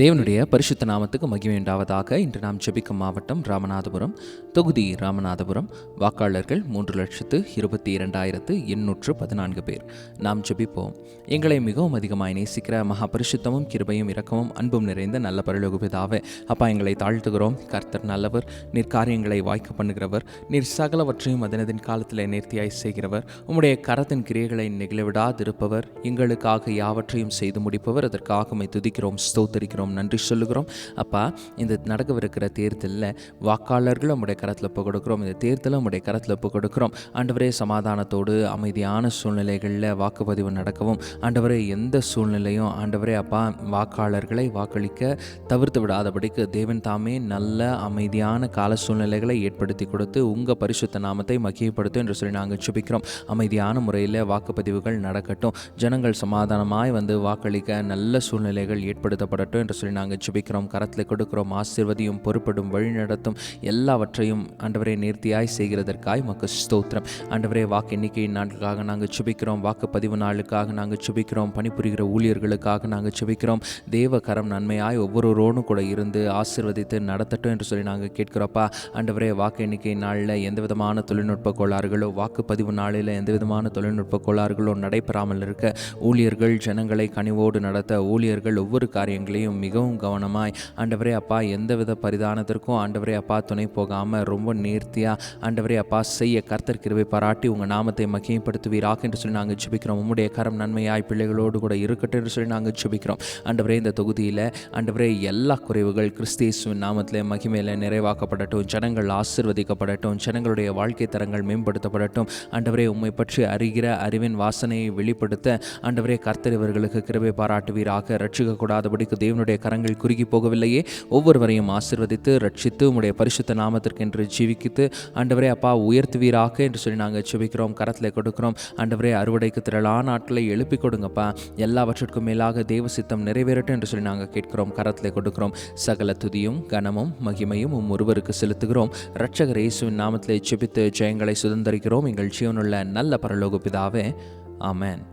தேவனுடைய பரிசுத்த நாமத்துக்கு மகிமை உண்டாவதாக. இன்று நாம் ஜெபிக்கும் மாவட்டம் ராமநாதபுரம். தொகுதி ராமநாதபுரம். வாக்காளர்கள் மூன்று லட்சத்து இருபத்தி இரண்டாயிரத்து எண்ணூற்று பதினான்கு பேர். நாம் ஜெபிப்போம். எங்களை மிகவும் அதிகமாய் நேசிக்கிற மகா பரிசுத்தமும் கிருபையும் இரக்கமும் அன்பும் நிறைந்த நல்ல பரலோகபிதாவே அப்பா எங்களை தாழ்த்துகிறோம். கர்த்தர் நல்லவர் நீர் காரியங்களை வாய்க்க பண்ணுகிறவர் நீர் சகலவற்றையும் அதனதின் காலத்தில் நேர்த்தியாய் செய்கிறவர். உம்முடைய கரத்தின் கிரியைகளை நெகிழவிடாதிருப்பவர். எங்களுக்காக யாவற்றையும் செய்து முடிப்பவர். அதற்காக துதிக்கிறோம் ஸ்தோத்தரிக்கிறோம். நன்றி சொல்லுகிறோம். அப்பா இந்த நடக்கவிருக்கிற தேர்தலில் வாக்காளர்களும் உடைய கரத்தில் ஒப்பு கொடுக்குறோம். இந்த தேர்தலும் உடைய கரத்தில் ஒப்பு கொடுக்குறோம். ஆண்டவரே சமாதானத்தோடு அமைதியான சூழ்நிலைகளில் வாக்குப்பதிவு நடக்கவும். ஆண்டவரே எந்த சூழ்நிலையும் ஆண்டவரே அப்பா வாக்காளர்களை வாக்களிக்க தவிர்த்து விடாதபடிக்கு தேவன் தாமே நல்ல அமைதியான கால சூழ்நிலைகளை ஏற்படுத்தி கொடுத்து உங்கள் பரிசுத்த நாமத்தை மகிமைப்படுத்தும் என்று சொல்லி நாங்கள் சுபிக்கிறோம் அமைதியான முறையில் வாக்குப்பதிவுகள் நடக்கட்டும். ஜனங்கள் சமாதானமாய் வந்து வாக்களிக்க நல்ல சூழ்நிலைகள் ஏற்படுத்தப்படட்டும் என்று சொல்லி நாங்கள் சுபிக்கிறோம் கரத்தில் கொடுக்கிறோம் ஆசிர்வதியும் பொறுப்படும் வழிநடத்தும் எல்லாவற்றையும் ஆண்டவரே நேர்த்தியாய் செய்கிறதற்காய் மக்கு ஸ்தோத்திரம். ஆண்டவரே வாக்கு எண்ணிக்கையின் நாட்களுக்காக நாங்கள் சுபிக்கிறோம் வாக்குப்பதிவு நாளுக்காக நாங்கள் சுபிக்கிறோம் பணிபுரிகிற ஊழியர்களுக்காக நாங்கள் சுபிக்கிறோம் தேவ கரம் நன்மையாய் ஒவ்வொருவரோடும் கூட இருந்து ஆசீர்வதித்து நடத்தட்டும் என்று சொல்லி நாங்கள் கேட்கிறோப்பா. ஆண்டவரே வாக்கு எண்ணிக்கை நாளில் எந்த விதமான தொழில்நுட்ப கோளாறுகளோ வாக்குப்பதிவு நாளில் எந்த விதமான தொழில்நுட்ப கோளாறுகளோ நடைபெறாமல் இருக்க ஊழியர்கள் ஜனங்களை கனிவோடு நடத்த ஊழியர்கள் ஒவ்வொரு காரியங்களையும் மிகவும் கவனமாய் ஆண்டவரே அப்பா எந்தவித பரிதானத்திற்கும் ஆண்டவரே அப்பா துணை போகாமல் ரொம்ப நேர்த்தியாக ஆண்டவரே அப்பா செய்ய கர்த்தர் கிருவை பாராட்டி உங்கள் நாமத்தை மகிமைப்படுத்துவீராக என்று சொல்லி நாங்கள் ஜெபிக்கிறோம். உம்முடைய கரம் நன்மையாய் பிள்ளைகளோடு கூட இருக்கட்டும் என்று சொல்லி நாங்கள் ஜெபிக்கிறோம். ஆண்டவரே இந்த தொகுதியில் ஆண்டவரே எல்லா குறைவுகள் கிறிஸ்தேசுவின் நாமத்தில் மகிமையில் நிறைவாக்கப்படட்டும் ஜனங்கள் ஆசிர்வதிக்கப்படட்டும் ஜனங்களுடைய வாழ்க்கை தரங்கள் மேம்படுத்தப்படட்டும். ஆண்டவரே உம்மை பற்றி அறிகிற அறிவின் வாசனையை வெளிப்படுத்த ஆண்டவரே கர்த்தர் இவர்களுக்கு கிருபை பாராட்டுவீராக. ரட்சிக்க கூடாதபடிக்கு தேவனுடைய கரங்கள் குறுகி போகவில்லையே. ஒவ்வொருவரையும் ஆசிர்வதித்து ரட்சித்து உம்முடைய பரிசுத்த நாமத்திற்கென்று ஜீவிக்கித்து ஆண்டவரே அப்பா உயர்த்துவீராக என்று சொல்லி நாங்கள் செபிக்கிறோம் கரத்தில் கொடுக்கிறோம். ஆண்டவரே அறுவடைக்கு திரளான நாட்களை எழுப்பி கொடுங்கப்பா. எல்லாவற்றிற்கும் மேலாக தேவ சித்தம் நிறைவேறட்டும் என்று சொல்லி நாங்கள் கேட்கிறோம் கரத்தில் கொடுக்கிறோம். சகல துதியும் கனமும் மகிமையும் உம் ஒருவருக்கு செலுத்துகிறோம். ரட்சகர் இயேசுவின் நாமத்திலே ஜெபித்து ஜெயங்களை சுதந்திரிக்கிறோம். எங்கள் ஜீவனுள்ள நல்ல பரலோக பிதாவே. ஆமேன்.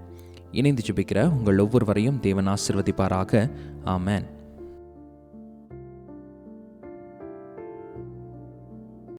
இணைந்து ஜெபிக்கிற உங்கள் ஒவ்வொருவரையும் தேவன் ஆசிர்வதிப்பாராக. ஆமேன்.